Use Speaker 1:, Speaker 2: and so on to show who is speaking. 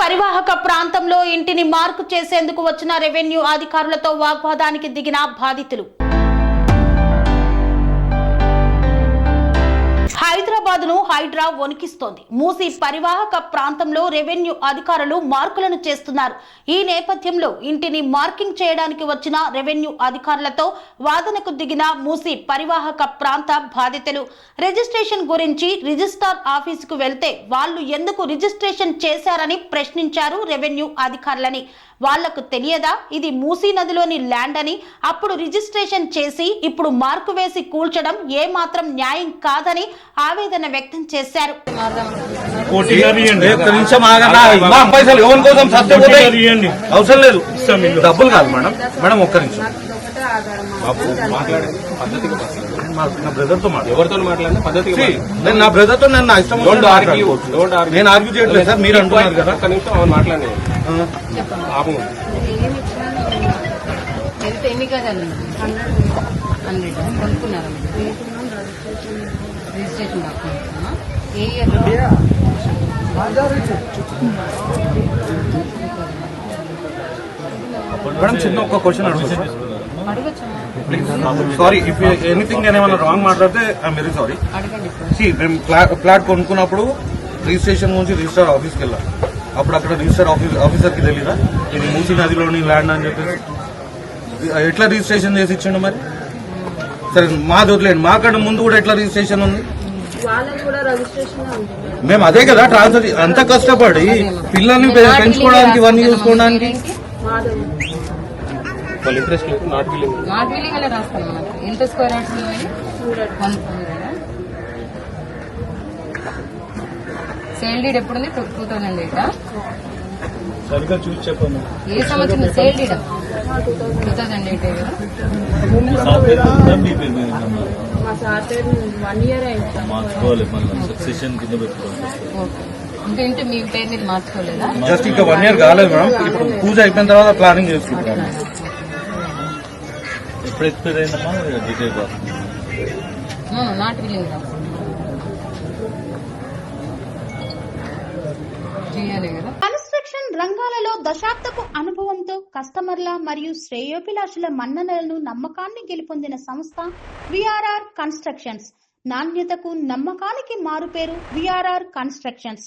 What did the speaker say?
Speaker 1: పరివాహక ప్రాంతంలో ఇంటిని మార్కు చేసేందుకు వచ్చిన రెవెన్యూ అధికారులతో వాగ్వాదానికి దిగిన బాధితులు. హైదరాబాద్ హైడ్రా వణికిస్తోంది. మూసి పరివాహక ప్రాంతంలో రెవెన్యూ అధికారులు మార్కులను చేస్తున్నారు. ఈ నేపథ్యంలో ఇంటిని మార్కింగ్ చేయడానికి వచ్చిన రెవెన్యూ అధికారులతో వాదనకు దిగిన మూసి పరివాహక ప్రాంత బాధితులు రిజిస్ట్రేషన్ గురించి రిజిస్ట్రార్ ఆఫీసుకు వెళ్తే వాళ్ళు ఎందుకు రిజిస్ట్రేషన్ చేశారని ప్రశ్నించారు రెవెన్యూ అధికారులని. వాళ్ళకు తెలియదా? ఇది మూసీ నదిలోని ల్యాండ్ అని. అప్పుడు రిజిస్ట్రేషన్ చేసి ఇప్పుడు మార్కు వేసి కూల్చడం ఏ మాత్రం న్యాయం కాదని ఆవేదన వ్యక్తం చేశారు.
Speaker 2: పైసలు ఎవరి కోసం. అవసరం లేదు. డబ్బులు కాదు మేడం. మేడం ఒక్క నిమిషం. నా బ్రదర్తో మాట్లాడు.
Speaker 3: ఎవరితో మాట్లాడినా. నేను నా
Speaker 2: బ్రదర్తో నేను నా ఇష్టం.
Speaker 3: నేను ఆర్గ్యూ చేయట్లేదు సార్ మీరు అంటున్నారు కదా. ఒక్క నిమిషం అవును మాట్లాడి
Speaker 2: ఆ,
Speaker 3: ఆపు.
Speaker 4: ఏమి ఇచ్చినా
Speaker 5: వెళ్తే ఎన్ని గజాలు
Speaker 4: హండ్రెడ్.
Speaker 5: హండ్రెడ్. కొనుక్కున్నారా మీరు? రిజిస్ట్రేషన్ డాక్యుమెంట్స్ ఏ ఇయర్ మేడం
Speaker 6: చిన్న ఒక question please sorry if anything నేను ఏమైనా రాంగ్
Speaker 2: మాట్లాడితే ఐఎమ్ వెరీ సారీ మేము ఫ్లాట్ కొనుక్కున్నప్పుడు రిజిస్ట్రేషన్ గురించి రిజిస్టర్ ఆఫీస్కి వెళ్ళాం అప్పుడు అక్కడ రిజిస్టర్ ఆఫీస్ ఆఫీసర్కి తెలియదా ఇది మూసీ నదిలోని ల్యాండ్ అని చెప్పేసి ఎట్లా రిజిస్ట్రేషన్ చేసి ఇచ్చిండు మరి సరే మాది వదిలేండి మాకన్నా ముందు కూడా ఎట్లా రిజిస్ట్రేషన్ ఉంది
Speaker 4: వాళ్ళది కూడా రిజిస్ట్రేషన్ ఉంది
Speaker 2: మేము అదే కదా ట్రాన్స్ఫర్ అంత కష్టపడి పిల్లల్ని పెంచుకోవడానికి ఇవన్నీ చూసుకోవడానికి
Speaker 3: వాళ్ళ ఇంట్రెస్ట్ లేదు నాట్ ఫీలింగ్
Speaker 5: నాట్ బిల్లింగ్ అలా రాస్తాను మనకు ఎంత square yards one sale deed ఎప్పుడు ఉంది? టూ థౌసండ్ ఎయిట్
Speaker 6: సరిగ్గా చూసి చెప్పండి.
Speaker 5: ఏ సంవత్సరం sale deed? Two thousand eight?
Speaker 6: మీ సార్
Speaker 4: పేరు వన్ ఇయర్ అయింది
Speaker 6: మార్చుకోవాలి మళ్ళీ. సక్సెషన్ కింద పెట్టుకోవాలి.
Speaker 5: ఓకే. ఇంకా ఇంటి మీ పేరు మీద మార్చుకోలేదా?
Speaker 6: జస్ట్ ఇంకా వన్
Speaker 2: ఇయర్ కాలేదు మేడం. ఇప్పుడు పూజ అయిపోయిన తర్వాత ప్లానింగ్ చేసుకుంటున్నాం
Speaker 6: ఎప్పుడు ఎక్స్పైర్ అయిందమ్మా డీటెయిల్
Speaker 5: నాట్ బిల్లింగ్
Speaker 1: కన్స్ట్రక్షన్ రంగాలలో దశాబ్దపు అనుభవంతో కస్టమర్ల మరియు శ్రేయోభిలాషుల మన్ననలను నమ్మకాన్ని గెలుపొందిన సంస్థ విఆర్ఆర్ కన్స్ట్రక్షన్స్. నాణ్యతకు నమ్మకానికి మారుపేరు VRR constructions.